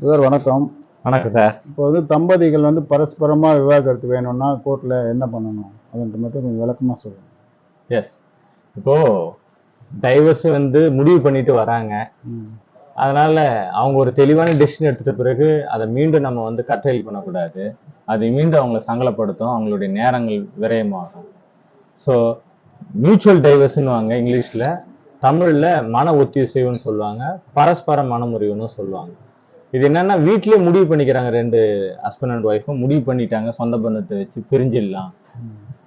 Sir வணக்கம். வணக்கம் sir. இப்போ வந்து தம்பதிகள் வந்து பரஸ்பரமா விவாகரத்து வேணும்னா கோர்ட்ல என்ன பண்ணணும்? அதுன்ற மட்டும் கொஞ்சம் விளக்கமா சொல்லுங்க. எஸ் இப்போ டைவர்ஸ் வந்து முடிவு பண்ணிட்டு வராங்க. அதனால அவங்க ஒரு தெளிவான டெசிஷன் எடுத்த பிறகு அதை மீண்டும் நம்ம வந்து கற்றல் பண்ணக்கூடாது. அது மீண்டும் அவங்கள சங்கலப்படுத்தும் அவங்களுடைய நேரங்கள் விரயமாகும். ஸோ மியூச்சுவல் டைவர்ஸ்னுவாங்க இங்கிலீஷில். தமிழில் மன ஒத்திசைவுன்னு சொல்லுவாங்க. பரஸ்பர மனமுறிவுன்னு சொல்லுவாங்க. இது என்னன்னா வீட்லயே முடிவு பண்ணிக்கிறாங்க ரெண்டு ஹஸ்பண்ட் அண்ட் ஒய்ஃபும் முடிவு பண்ணிட்டாங்க சொந்த பந்தத்தை வச்சு பிரிஞ்சிடலாம்.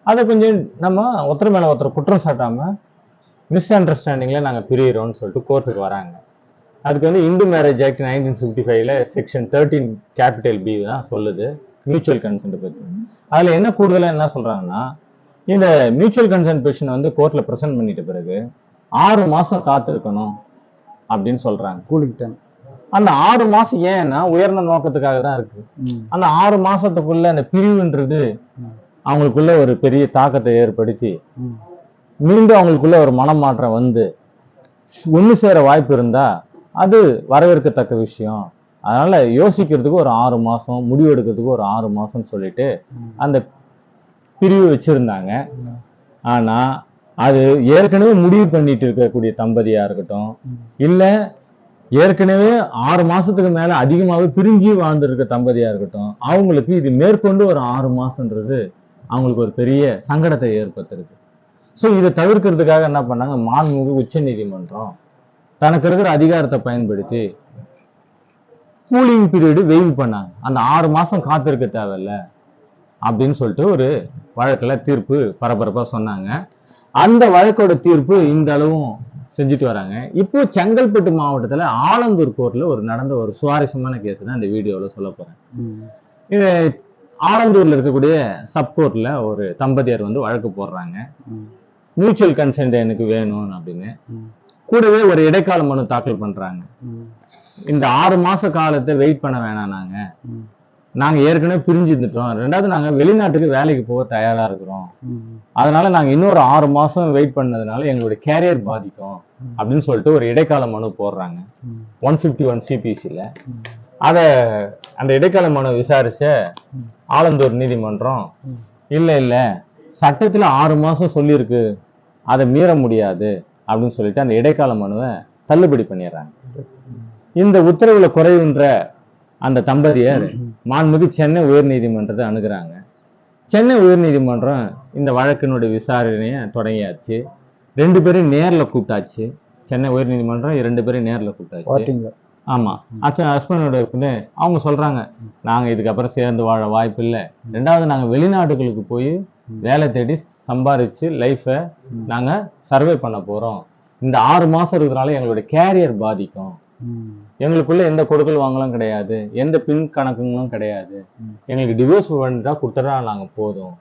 அதை கொஞ்சம் நம்ம ஒருத்தர் மேல ஒருத்தர் குற்றம் சாட்டாம மிஸ் அண்டர்ஸ்டாண்டிங்ல நாங்க பிரியிறோம்னு சொல்லிட்டு கோர்ட்டுக்கு வராங்க. அதுக்கு வந்து Hindu marriage act nineteen fifty ஃபைவ்ல செக்ஷன் தேர்ட்டீன் கேபிட்டல் பி தான் சொல்லுது மியூச்சுவல் கன்சென்ட் பத்தி. அதுல என்ன கூடுதலா என்ன சொல்றாங்கன்னா இந்த மியூச்சுவல் கன்சென்ட் பெஷன் வந்து கோர்ட்ல ப்ரெசென்ட் பண்ணிட்ட பிறகு ஆறு மாசம் காத்திருக்கணும் அப்படின்னு சொல்றாங்க. கூலிங் டைம் அந்த ஆறு மாசம் ஏன்னா உயர்ந்த நோக்கத்துக்காக தான் இருக்கு. அந்த ஆறு மாசத்துக்குள்ள அந்த பிரிவுன்றது. அவங்களுக்குள்ள ஒரு பெரிய தாக்கத்தை ஏற்படுத்தி. மீண்டும் அவங்களுக்குள்ள ஒரு மனமாற்றம் வந்து ஒண்ணு சேர வாய்ப்பு இருந்தா அது வரவேற்கத்தக்க விஷயம் அதனால யோசிக்கிறதுக்கு ஒரு ஆறு மாசம் முடிவெடுக்கிறதுக்கு ஒரு ஆறு மாசம் சொல்லிட்டு. அந்த பிரிவு வச்சிருந்தாங்க. ஆனா அது ஏற்கனவே முடிவு பண்ணிட்டு இருக்கக்கூடிய தம்பதியா இருக்கட்டும். இல்ல ஏற்கனவே ஆறு மாசத்துக்கு மேல அதிகமாகவே பிரிஞ்சு வாழ்ந்திருக்க தம்பதியா இருக்கட்டும் அவங்களுக்கு இது மேற்கொண்டு ஒரு ஆறு மாசம்ன்றது அவங்களுக்கு ஒரு பெரிய சங்கடத்தை ஏற்படுத்திருக்கு. ஸோ இதை தவிர்க்கிறதுக்காக என்ன பண்ணாங்க? மாண்புமிகு உச்ச நீதிமன்றம் தனக்கு இருக்கிற அதிகாரத்தை பயன்படுத்தி கூலிங் பீரியடு வெயில் பண்ணாங்க. அந்த ஆறு மாசம் காத்திருக்க தேவையில்ல அப்படின்னு சொல்லிட்டு ஒரு வழக்கில் தீர்ப்பு பரபரப்பாக சொன்னாங்க. அந்த வழக்கோட தீர்ப்பு இந்த அளவும் செஞ்சுட்டு வராங்க இப்போ செங்கல்பட்டு மாவட்டத்துல ஆலந்தூர் கோர்ட்ல ஒரு நடந்த ஒரு சுவாரஸ்யமான கேஸ் தான் இந்த வீடியோல சொல்ல போறேன். இது ஆலந்தூர்ல இருக்கக்கூடிய சப்கோர்ட்ல ஒரு தம்பதியர் வந்து வழக்கு போடுறாங்க. மியூச்சுவல் கன்சென்ட் எனக்கு வேணும் அப்படின்னு. கூடவே ஒரு இடைக்கால மனு தாக்கல் பண்றாங்க. இந்த ஆறு மாச காலத்தை வெயிட் பண்ண வேணாம் நாங்க நாங்கள் ஏற்கனவே பிரிஞ்சு இருந்துட்டோம். ரெண்டாவது நாங்கள் வெளிநாட்டுக்கு வேலைக்கு போக தயாரா இருக்கிறோம். அதனால நாங்க இன்னொரு ஆறு மாசம் வெயிட் பண்ணதுனால எங்களுடைய கேரியர் பாதிக்கும் அப்படின்னு சொல்லிட்டு ஒரு இடைக்கால மனு போடுறாங்க. ஒன் ஃபிஃப்டி ஒன் சிபிசியில் அதை அந்த இடைக்கால மனு விசாரிச்ச ஆலந்தூர் நீதிமன்றம் இல்லை இல்ல சட்டத்தில் ஆறு மாசம் சொல்லியிருக்கு. அதை மீற முடியாது. அப்படின்னு சொல்லிட்டு அந்த இடைக்கால மனுவை தள்ளுபடி பண்ணிடுறாங்க. இந்த உத்தரவுல குறைவுன்ற அந்த தம்பதியர் மாண்புமிகு சென்னை உயர்நீதிமன்றத்தை அணுகுறாங்க. சென்னை உயர்நீதிமன்றம் இந்த வழக்கினுடைய விசாரணையை தொடங்கியாச்சு. ரெண்டு பேரும் நேர்ல கூப்பிட்டாச்சு. சென்னை உயர்நீதிமன்றம் ரெண்டு பேரும் நேர்ல கூப்பிட்டாச்சு. பாத்தீங்களா ஆமா. அச்சன் ஹஸ்பண்டோட அவங்க சொல்றாங்க நாங்க இதுக்கப்புறம் சேர்ந்து வாழ வாய்ப்பு இல்லை. ரெண்டாவது நாங்க வெளிநாடுகளுக்கு போய் வேலை தேடி சம்பாரிச்சு லைஃபை நாங்க சர்வே பண்ண போறோம். இந்த ஆறு மாசம் இருக்கிறனால எங்களுடைய கேரியர் பாதிக்கும். எங்களுக்குள்ள எந்த கொடுக்கல் வாங்கலும் கிடையாது எந்த பின் கணக்குங்களும் கிடையாது. எங்களுக்கு டிவோர்ஸ் பண்ணிட்டா கொடுத்துட்டா நாங்க போதும்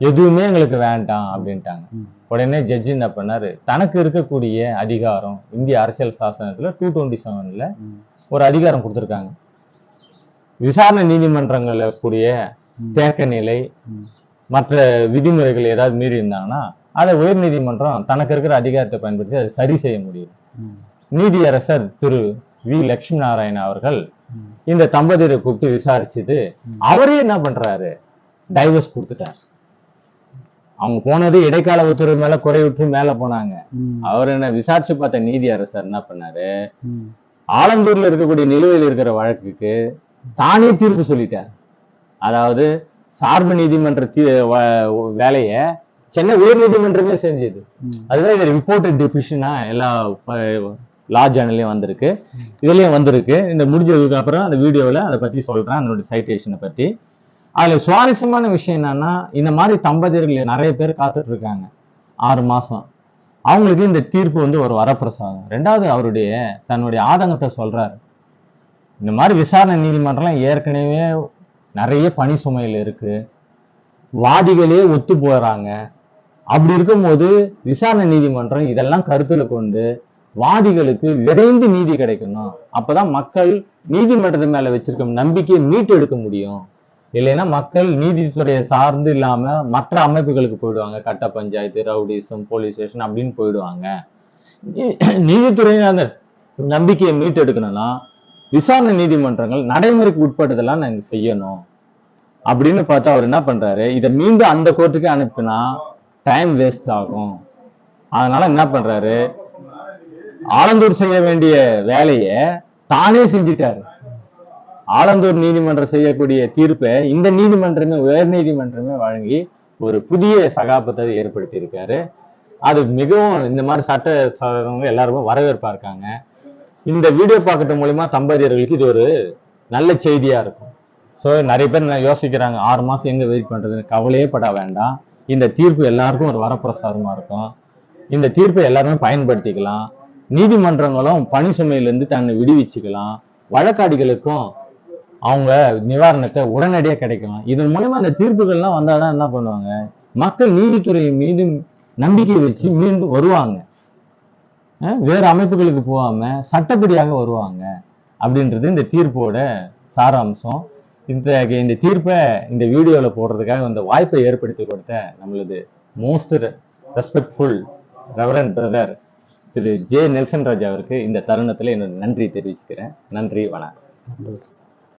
எதுவுமே எங்களுக்கு வேண்டாம் அப்படின்ட்டாங்க. உடனே ஜட்ஜி என்ன பண்ணாரு தனக்கு இருக்கக்கூடிய அதிகாரம் இந்திய அரசியல் சாசனத்துல டூ டுவெண்ட்டி செவன்ல. ஒரு அதிகாரம் கொடுத்துருக்காங்க விசாரணை நீதிமன்றங்கள்ல கூடிய. தேக்க நிலை. மற்ற விதிமுறைகள் ஏதாவது மீறி இருந்தாங்கன்னா அதை உயர் நீதிமன்றம் தனக்கு இருக்கிற அதிகாரத்தை பயன்படுத்தி அதை சரி செய்ய முடியும். நீதியரசர் திரு வி லட்சுமி நாராயண அவர்கள். இந்த தம்பதியரை கூப்பிட்டு விசாரிச்சுட்டு ம். அவரே என்ன பண்றாரு டைவர்ஸ் கொடுத்துட்டார் அவங்க போனது இடைக்கால உத்தரவு மேல குறைவுற்று மேல போனாங்க. அவர் என்ன விசாரிச்சு பார்த்த நீதியரசர் என்ன பண்ணாரு. ஆலந்தூர்ல இருக்கக்கூடிய நிலுவையில் இருக்கிற வழக்குக்கு தானே தீர்ப்பு சொல்லிட்டார் அதாவது சார்பு நீதிமன்ற தீ- வேலைய சென்னை உயர் நீதிமன்றமே செஞ்சது. அதுதான் இது ரிப்போர்ட்டட் டிபிஷனா எல்லா லா ஜேர்னல்லையும் வந்திருக்கு. இதுலேயும் வந்திருக்கு. இந்த முடிஞ்சதுக்கு அப்புறம் அந்த வீடியோவில் அதை பற்றி சொல்கிறேன் அதனுடைய சைட்டேஷனை பற்றி அதில் சுவாரஸ்யமான விஷயம் என்னன்னா இந்த மாதிரி தம்பதியர்கள் நிறைய பேர் காத்துட்டு இருக்காங்க ஆறு மாதம் அவங்களுக்கு இந்த தீர்ப்பு வந்து ஒரு வரப்பிரசாதம். ரெண்டாவது அவருடைய தன்னுடைய ஆதங்கத்தை சொல்கிறார் இந்த மாதிரி விசாரணை நீதிமன்றம் ஏற்கனவே நிறைய பணி சுமையில் இருக்குது வாதிகளே ஒத்து போகிறாங்க அப்படி இருக்கும்போது விசாரணை நீதிமன்றம் இதெல்லாம் கருத்தில் கொண்டு வாதிகளுக்கு விரைந்து நீதி கிடைக்கணும் அப்பதான் மக்கள் நீதிமன்றத்து மேல வச்சிருக்க நம்பிக்கையை மீட்டெடுக்க முடியும். இல்லைன்னா மக்கள் நீதித்துறையை சார்ந்து இல்லாம மற்ற அமைப்புகளுக்கு போயிடுவாங்க. கட்ட பஞ்சாயத்து ரவுடிசம் போலீஸ் ஸ்டேஷன் அப்படின்னு போயிடுவாங்க. நீ- அந்த நம்பிக்கையை மீட்டெடுக்கணும்னா விசாரணை நீதிமன்றங்கள் நடைமுறைக்கு உட்பட்டதெல்லாம் நாங்க செய்யணும். அப்படின்னு பார்த்தா அவர் என்ன பண்றாரு? இதை மீண்டும் அந்த கோர்ட்டுக்கு அனுப்பினா டைம் வேஸ்ட் ஆகும். அதனால என்ன பண்றாரு? ஆலந்தூர் செய்ய வேண்டிய வேலையை தானே செஞ்சிட்டாரு. ஆலந்தூர் நீதிமன்றம் செய்யக்கூடிய தீர்ப்பை இந்த நீதிமன்றமே உயர் நீதிமன்றமே வழங்கி ஒரு புதிய சகாபத்தை ஏற்படுத்தி இருக்காரு அது மிகவும் இந்த மாதிரி சட்ட சாதனவங்க எல்லாருமே வரவேற்பா இருக்காங்க. இந்த வீடியோ பார்க்கறது மூலியமா தம்பதியர்களுக்கு இது ஒரு நல்ல செய்தியா இருக்கும். ஸோ நிறைய பேர் யோசிக்கிறாங்க ஆறு மாசம் எங்க வெயிட் பண்றதுன்னு கவலையே பட வேண்டாம். இந்த தீர்ப்பு எல்லாருக்கும் ஒரு வரப்பிரசாதமா இருக்கும். இந்த தீர்ப்பை எல்லாருமே பயன்படுத்திக்கலாம். நீதிமன்றங்களும் பணி சுமையிலிருந்து தன்னை விடுவிச்சுக்கலாம். வழக்காடிகளுக்கும் அவங்க நிவாரணத்தை உடனடியாக கிடைக்கலாம். இதன் மூலமா அந்த தீர்ப்புகள்லாம் வந்தாதான் என்ன பண்ணுவாங்க? மக்கள் நீதித்துறை மீது நம்பிக்கை வச்சு மீண்டும் வருவாங்க. வேறு அமைப்புகளுக்கு போகாம சட்டப்படியாக வருவாங்க அப்படின்றது இந்த தீர்ப்போட சாராம்சம். இந்த இந்த தீர்ப்பை இந்த வீடியோவில் போடுறதுக்காக இந்த வாய்ப்பை ஏற்படுத்தி கொடுத்த நம்மளது most respectful reverend brother Thiru J Nelson Raja அவருக்கு இந்த தருணத்தில் என்னோட நன்றி தெரிவிச்சுக்கிறேன். நன்றி வணக்கம்.